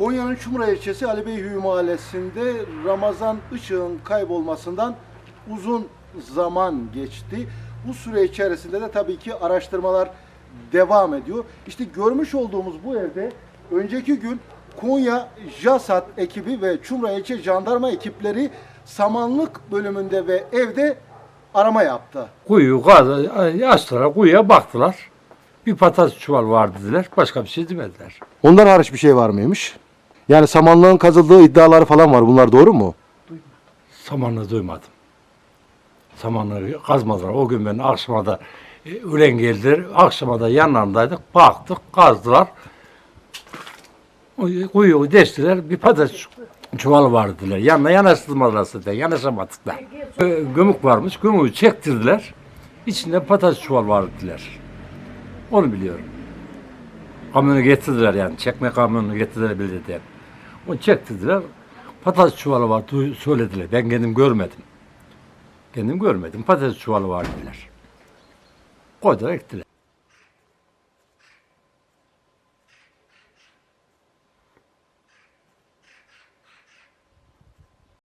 Konya'nın Çumra ilçesi Ali Beyhuyu mahallesinde Ramazan ışığın kaybolmasından uzun zaman geçti. Bu süre içerisinde de tabii ki araştırmalar devam ediyor. İşte görmüş olduğumuz bu evde önceki gün Konya JASAT ekibi ve Çumra ilçe jandarma ekipleri samanlık bölümünde ve evde arama yaptı. Kuyu kaz, açtılar, kuyuya baktılar. Bir patates çuval var dediler. Başka bir şey demediler. Ondan hariç bir şey var mıymış? Yani samanlığın kazıldığı iddiaları falan var. Bunlar doğru mu? Samanlığı duymadım. Samanlığı kazmadılar. O gün ben akşama da e, ölen geldiler. Akşama da yanlarındaydık. Baktık, kazdılar. O Kuyuyu deştiler. Bir patates çuvalı var dediler. Yanına yanaştırmadılar zaten. Yanaşamadık. E, Gömük varmış. Gömüğü çektirdiler. İçinde patates çuval var dediler. Onu biliyorum. Kamyonu getirdiler yani. Çekme kamyonunu getirdiler bildiler. Onu çektirdiler. Patates çuvalı var söylediler. Ben kendim görmedim. Kendim görmedim. Patates çuvalı var dediler. Koydular ektiler.